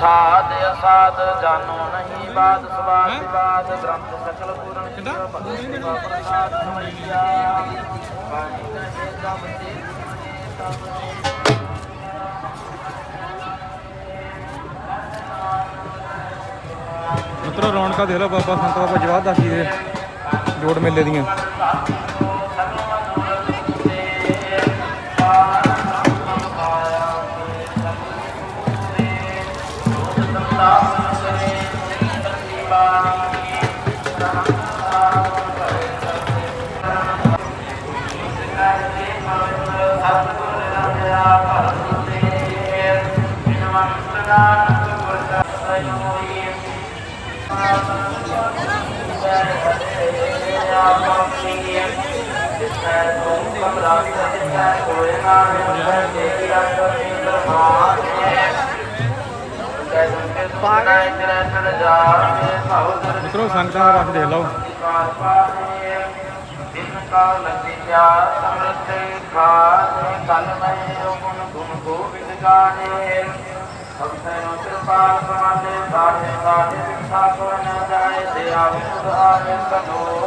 ਸਾਧ ਅਸਾਧ ਜਾਨੋ ਨਹੀਂ ਬਾਦ ਸਵਾਦ ਵਿਵਾਦ ਗ੍ਰੰਥ ਸਕਲ ਪੂਰਨ ਕਿੱਦਾਂ? ਪ੍ਰਸਾਦ ਸਮਈਆ ਬਾਣੀ ਕਹੇ ਸਭ ਤੇ ਮਿੱਤਰੋ ਰੌਣਕਾਂ ਦੇਖ ਲਓ ਬਾਬਾ ਸੰਤ ਬਾਬਾ ਜਵਾਹਰ ਦਾਸ ਦੇ ਜੋੜ ਮੇਲੇ ਦੀਆਂ। ਮਿੱਤਰੋ ਸੰਗਤਾਂ ਦਾ ਰਸ ਦੇਖ ਲਓ। ਦਿਨ ਕਾਲ ਲੱਗਿਆ ਸਮਰਤੇ ਖਾਨ ਕਲ ਮੈਂ ਗੁਣ ਗੁਣ ਗੋਬਿੰਦ ਗਾਣੇ ਭਗਤਨ ਕਿਰਪਾਲ ਕਮਾਲੇ ਸਾਧੇ ਸਾਧੇ ਠਾਕੁਰ ਨ ਜਾਏ ਤੇ ਆਵੇ ਸੁਧ ਆਵੇ ਕਨੋ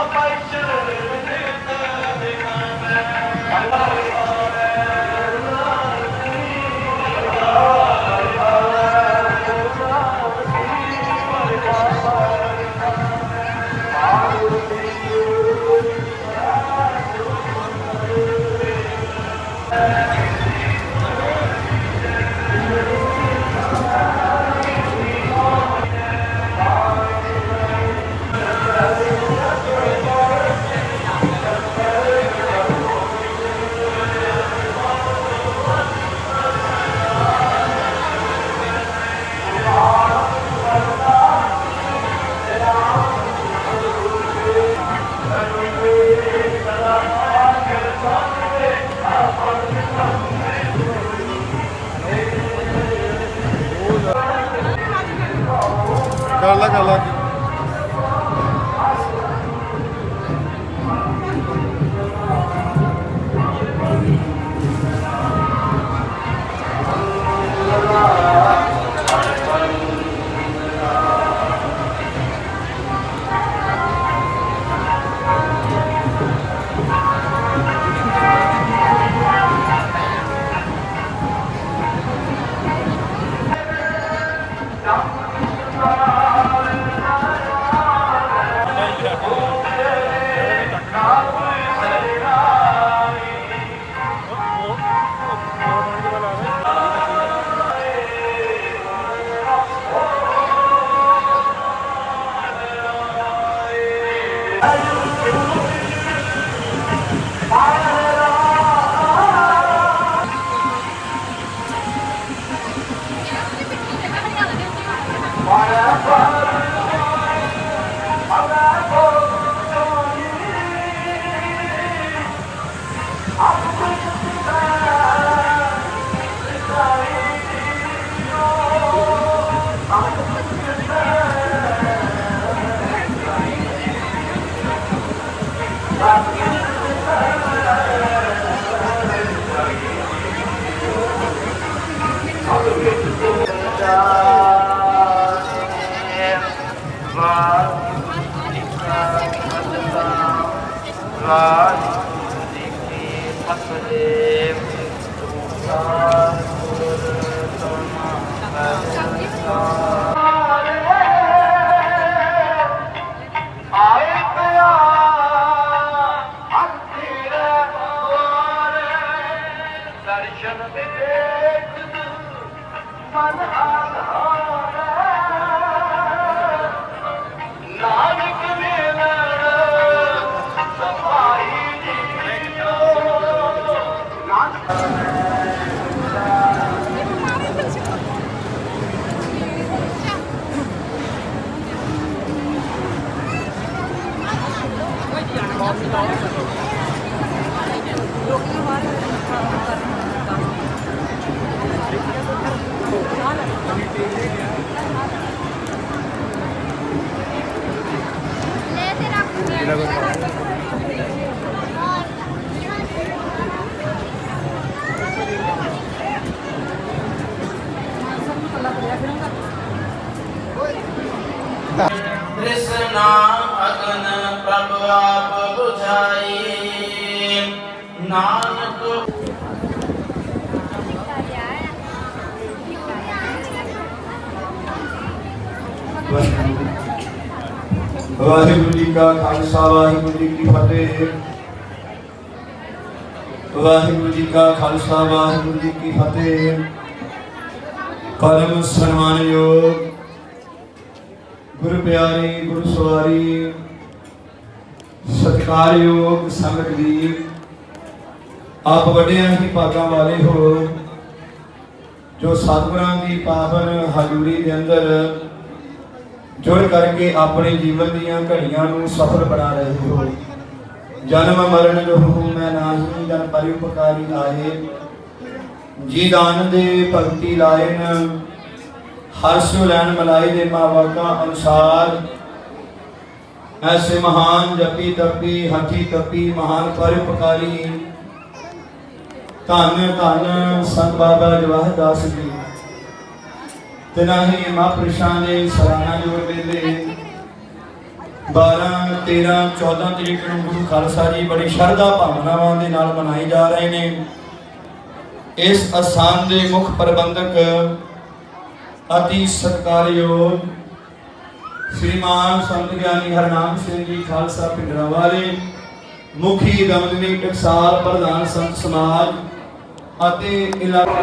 How about children? കള്ള കള്ളാക്കി. Bye. ਦਰਸ਼ਨ ਦੇਖ ਮਨ ਆਧਾਰ ਨਾਨਕ ਵਾਹਿਗੁਰੂ ਜੀ ਕਾ ਖਾਲਸਾ, ਵਾਹਿਗੁਰੂ ਜੀ ਕੀ ਫਤਿਹ। ਵਾਹਿਗੁਰੂ ਜੀ ਕਾ ਖਾਲਸਾ, ਵਾਹਿਗੁਰੂ ਜੀ ਕੀ ਫਤਿਹ। ਪਰਮ ਸਨਮਾਨਯੋਗ ਗੁਰੂ ਪਿਆਰੀ, ਗੁਰੂ ਸਵਾਰੀ, ਸਤਿਕਾਰਯੋਗ ਸੰਗਤ ਜੀ, ਆਪ ਵੱਡਿਆਂ ਹੀ ਭਾਗਾਂ ਵਾਲੇ ਹੋ, ਜੋ ਸਤਿਗੁਰਾਂ ਦੀ ਪਾਵਨ ਹਜ਼ੂਰੀ ਦੇ ਅੰਦਰ ਜੁੜ ਕਰਕੇ ਆਪਣੇ ਜੀਵਨ ਦੀਆਂ ਘੜੀਆਂ ਨੂੰ ਸਫਲ ਬਣਾ ਰਹੇ ਹੋ। ਜਨਮ ਮਰਨ ਜੋ ਮੈਂ ਨਾਹੀ ਜਨ ਪਰਿਉਪਕਾਰੀ ਆਏ। ਜੀ ਦਾਨ ਦੇ ਭਗਤੀ ਲਾਇਨ ਹਰਸ਼ ਲੈਣ ਮਲਾਈ ਦੇ ਮਾਵਾਕਾਂ ਅਨੁਸਾਰ। ਐਸੇ ਮਹਾਨ ਜਪੀ ਤਪੀ ਹਠੀ ਤਪੀ ਮਹਾਨ ਪਰਿਉਪਕਾਰੀ। ਧੰਨ ਧੰਨ ਸੰਤ ਬਾਬਾ ਜਵਾਹਰ ਦਾਸ ਜੀ। ਤਿਨਾਂ ਹੀ ਮਹਾਂਪੁਰਸ਼ਾਂ ਦੇ ਸਰਾਣਾ ਜੋੜ ਮੇਲੇ 12 13 14 ਤਰੀਕ ਨੂੰ ਗੁਰੂ ਖਾਲਸਾ ਜੀ ਬੜੀ ਸ਼ਰਧਾ ਭਾਵਨਾਵਾਂ ਦੇ ਨਾਲ ਮਨਾਏ ਜਾ ਰਹੇ ਨੇ। ਇਸ ਅਸਥਾਨ ਦੇ ਮੁੱਖ ਪ੍ਰਬੰਧਕ ਅਤੀ ਸਤਿਕਾਰਯੋਗ ਸ੍ਰੀਮਾਨ ਸੰਤ ਗਿਆਨੀ ਹਰਨਾਮ ਸਿੰਘ ਜੀ ਖਾਲਸਾ ਪਿੰਡਰਾ ਵਾਲੇ, ਮੁਖੀ ਦਮਦਮੀ ਟਕਸਾਲ, ਪ੍ਰਧਾਨ ਸੰਤ ਸਮਾਜ ਅਤੇ ਇਲਾਕਾ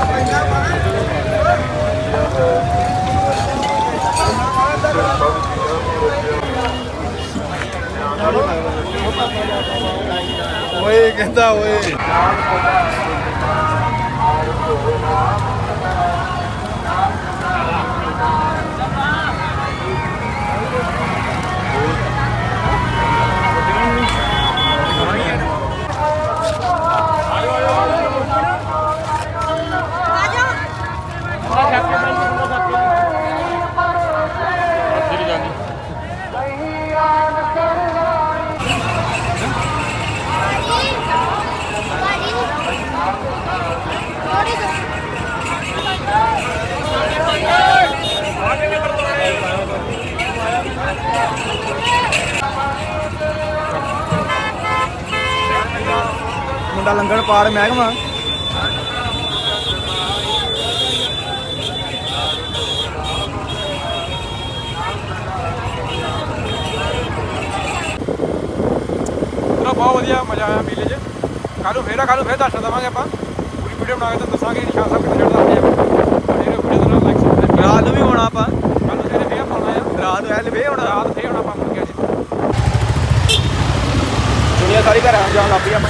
ਓਏ ਕਹਿੰਦਾ ਓਏ ਮੁੰਡਾ ਲੰਗਣ ਪਾੜ ਮਹਿਕਮਾ। ਚਲੋ ਬਹੁਤ ਵਧੀਆ ਮਜ਼ਾ ਆਇਆ ਮੇਲੇ 'ਚ। ਕੱਲ੍ਹ ਨੂੰ ਫੇਰ ਆ ਕੱਲ੍ਹ ਨੂੰ ਫੇਰ ਦਰਸ਼ਨ ਦੇਵਾਂਗੇ ਆਪਾਂ। ਪੂਰੀ ਵੀਡੀਓ ਬਣਾ ਕੇ ਤੁਹਾਨੂੰ ਦੱਸਾਂਗੇ ਨਿਸ਼ਾਨ ਸਾਹਿਬ ਕਿੱਥੇ ਹੁੰਦੇ ਆ ਜਿਹੜੇ ਵੀਡੀਓ ਦਾ ਲਾਈਕ ਸਬਸਕ੍ਰਾਈਬ ਰਾਤ ਨੂੰ ਵੀ ਹੋਣਾ ਆਪਾਂ। ਕੱਲ੍ਹ ਨੂੰ ਸਵੇਰੇ ਫੇਰ ਪਾਉਣਾ ਆ। ਰਾਤ ਨੂੰ ਐਲ ਫੇਰ ਹੋਣਾ ਰਾਤ ਫੇਰ ਹੋਣਾ ਆਪਾਂ ਮੁੜ ਕੇ ਅੱਜ। ਦੁਨੀਆ ਸਾਰੀ ਘਰ ਆ ਜਾਣ ਲੱਗ ਪਈ ਆਪਾਂ।